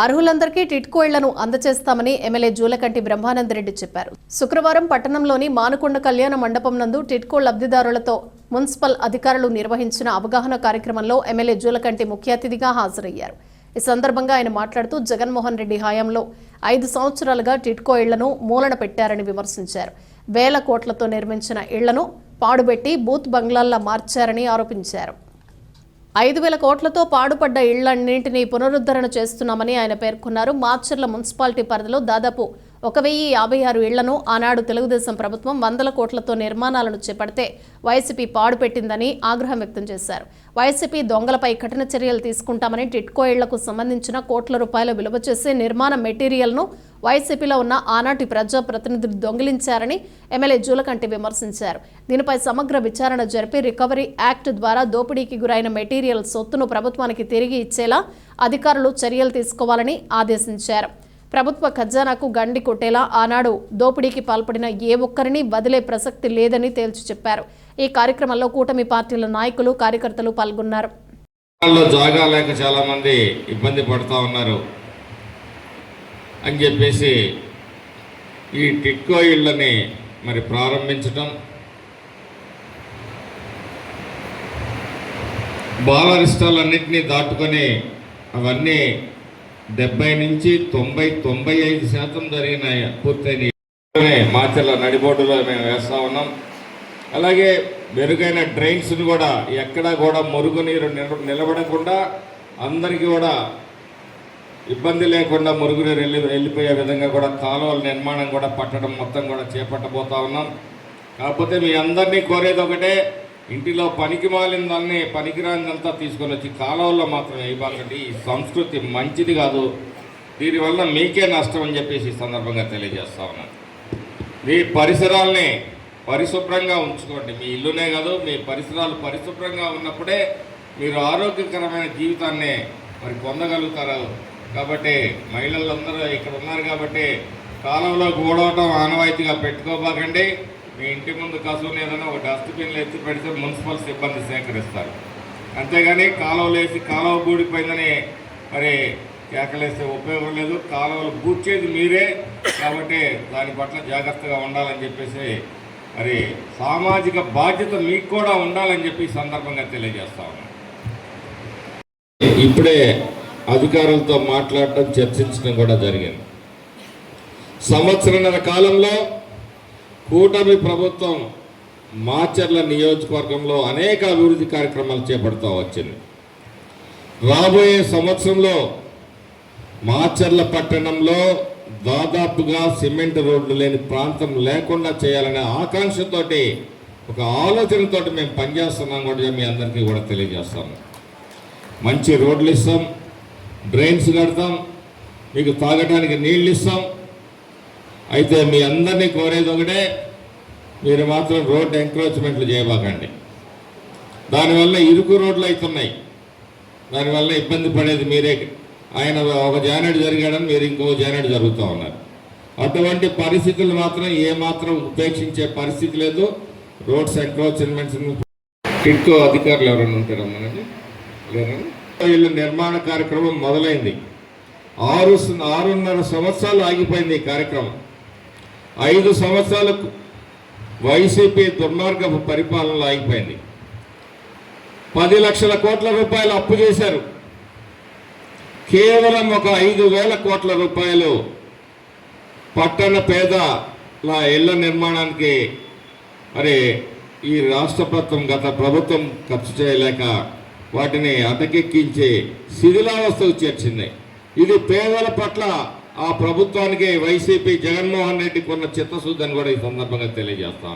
అర్హులందరికీ టిట్కో ఇళ్ళను అందజేస్తామని ఎమ్మెల్యే జూలకంటి బ్రహ్మానందరెడ్డి చెప్పారు. శుక్రవారం పట్టణంలోని మానుకొండ కళ్యాణ మండపం నందు టిట్కో లబ్ధిదారులతో మున్సిపల్ అధికారులు నిర్వహించిన అవగాహన కార్యక్రమంలో ఎమ్మెల్యే జూలకంటి ముఖ్య అతిథిగా హాజరయ్యారు. ఈ సందర్భంగా ఆయన మాట్లాడుతూ జగన్మోహన్ రెడ్డి హయాంలో ఐదు సంవత్సరాలుగా టిట్కో ఇళ్ళను మూలన పెట్టారని విమర్శించారు. వేల కోట్లతో నిర్మించిన ఇళ్ళను పాడుబెట్టి బూత్ బంగ్లాల్లా మార్చారని ఆరోపించారు. ఐదు వేల కోట్లతో పాడుపడ్డ ఇళ్ళన్నింటినీ పునరుద్ధరణ చేస్తున్నామని ఆయన పేర్కొన్నారు. మార్చర్ల మున్సిపాలిటీ పరిధిలో దాదాపు ఒక వెయ్యి యాభై ఆరు ఇళ్ళను ఆనాడు తెలుగుదేశం ప్రభుత్వం వందల కోట్లతో నిర్మాణాలను చేపడితే వైసీపీ పాడుపెట్టిందని ఆగ్రహం వ్యక్తం చేశారు. వైసీపీ దొంగలపై కఠిన చర్యలు తీసుకుంటామని టిట్కో ఇళ్ళకు సంబంధించిన కోట్ల రూపాయల విలువ చేసే నిర్మాణ మెటీరియల్ను వైసీపీలో ఉన్న ఆనాటి ప్రజాప్రతినిధులు దొంగిలించారని ఎమ్మెల్యే జూలకంటి విమర్శించారు. దీనిపై సమగ్ర విచారణ జరిపి రికవరీ యాక్ట్ ద్వారా దోపిడీకి గురైన మెటీరియల్ సొత్తును ప్రభుత్వానికి తిరిగి ఇచ్చేలా అధికారులు చర్యలు తీసుకోవాలని ఆదేశించారు. ప్రభుత్వ ఖజానాకు గండి కొట్టేలా ఆనాడు దోపిడీకి పాల్పడిన ఏ ఒక్కరిని వదిలే ప్రసక్తి లేదని తేల్చి చెప్పారు. ఈ కార్యక్రమంలో కూటమి పార్టీల నాయకులు కార్యకర్తలు పాల్గొన్నారు. జాగా లేక చాలా మంది ఇబ్బంది పడుతూ ఉన్నారు. అని చెప్పేసి ఈ టిక్కో ఇళ్ళని మరి ప్రారంభించటం బాలరిష్టాలన్నింటినీ దాటుకొని అవన్నీ డెబ్బై నుంచి తొంభై తొంభై ఐదు శాతం జరిగిన పూర్తయిన మాచర్ల నడిబోటులో మేము వేస్తూ ఉన్నాం. అలాగే మెరుగైన డ్రైన్స్ని కూడా ఎక్కడా కూడా మురుగునీరు నిలబడకుండా అందరికీ కూడా ఇబ్బంది లేకుండా మురుగునీరు వెళ్ళి వెళ్ళిపోయే విధంగా కూడా కాలువల నిర్మాణం కూడా పట్టడం మొత్తం కూడా చేపట్టబోతా ఉన్నాం. కాకపోతే మీ అందరినీ కోరేది ఒకటే ఇంటిలో పనికి మాలిందాన్ని పనికిరానిదంతా తీసుకొని వచ్చి కాలువల్లో మాత్రం వేయబాకండి. ఈ సంస్కృతి మంచిది కాదు. దీనివల్ల మీకే నష్టం అని చెప్పేసి ఈ సందర్భంగా తెలియజేస్తా ఉన్నాను. మీ పరిసరాల్ని పరిశుభ్రంగా ఉంచుకోండి. మీ ఇల్లునే కాదు మీ పరిసరాలు పరిశుభ్రంగా ఉన్నప్పుడే మీరు ఆరోగ్యకరమైన జీవితాన్ని మరి పొందగలుగుతారు. కాబట్టి మహిళలందరూ ఇక్కడ ఉన్నారు కాబట్టి కాలంలో గూడవటం ఆనవాయితీగా పెట్టుకోబాకండి. మీ ఇంటి ముందు కసువులు ఏదైనా ఒక డస్ట్బిన్లు ఎత్తి పెడితే మున్సిపల్ సిబ్బంది సేకరిస్తారు. అంతేగాని కాలువలు వేసి కాలువ గూడిపోయిందని మరి కేకలేస్తే ఉపయోగం లేదు. కాలువలు బూడ్చేది మీరే. కాబట్టి దాని పట్ల జాగ్రత్తగా ఉండాలని చెప్పేసి మరి సామాజిక బాధ్యత మీకు కూడా ఉండాలని చెప్పి సందర్భంగా తెలియజేస్తా ఉన్నాను. ఇప్పుడే అధికారులతో మాట్లాడటం చర్చించడం కూడా జరిగింది. సంవత్సరన్నర కాలంలో కూటమి ప్రభుత్వం మాచర్ల నియోజకవర్గంలో అనేక అభివృద్ధి కార్యక్రమాలు చేపడుతూ వచ్చింది. రాబోయే సంవత్సరంలో మాచర్ల పట్టణంలో దాదాపుగా సిమెంట్ రోడ్లు లేని ప్రాంతం లేకుండా చేయాలనే ఆకాంక్షతోటి ఒక ఆలోచనతోటి మేము పనిచేస్తున్నాం కూడా మీ అందరికీ కూడా తెలియజేస్తాము. మంచి రోడ్లు ఇస్తాం డ్రైన్స్ కడతాం మీకు తాగడానికి నీళ్ళు ఇస్తాం. అయితే మీ అందరినీ కోరేది ఒకటే మీరు మాత్రం రోడ్ ఎంక్రోచ్మెంట్లు చేయబాకండి. దానివల్ల ఇరుకు రోడ్లు అవుతున్నాయి దానివల్ల ఇబ్బంది పడేది మీరే. ఆయన ఒక జానెడ్ జరిగాడని మీరు ఇంకో జానెడ్ జరుగుతూ ఉన్నారు. అటువంటి పరిస్థితులు మాత్రం ఏమాత్రం ఉపేక్షించే పరిస్థితి లేదు. రోడ్స్ ఎంక్రోచ్మెంట్స్ టిట్కో అధికారులు ఎవరైనా ఉంటారా మనకి? ఇల్లు నిర్మాణ కార్యక్రమం మొదలైంది. ఆరు ఆరున్నర సంవత్సరాలు ఆగిపోయింది ఈ కార్యక్రమం. ఐదు సంవత్సరాలకు వైసీపీ దుర్మార్గపు పరిపాలనలో ఆగిపోయింది. పది లక్షల కోట్ల రూపాయలు అప్పు చేశారు. కేవలం ఒక ఐదు వేల కోట్ల రూపాయలు పట్టణ పేదల ఇళ్ళ నిర్మాణానికి మరి ఈ రాష్ట్ర ప్రభుత్వం గత ప్రభుత్వం ఖర్చు చేయలేక వాటిని అటకెక్కించే శిథిలావస్థకు చేర్చింది. ఇది పేదల పట్ల ఆ ప్రభుత్వానికి వైసీపీ జగన్మోహన్ రెడ్డికి ఉన్న చిత్తశుద్ధి అని కూడా ఈ సందర్భంగా తెలియజేస్తా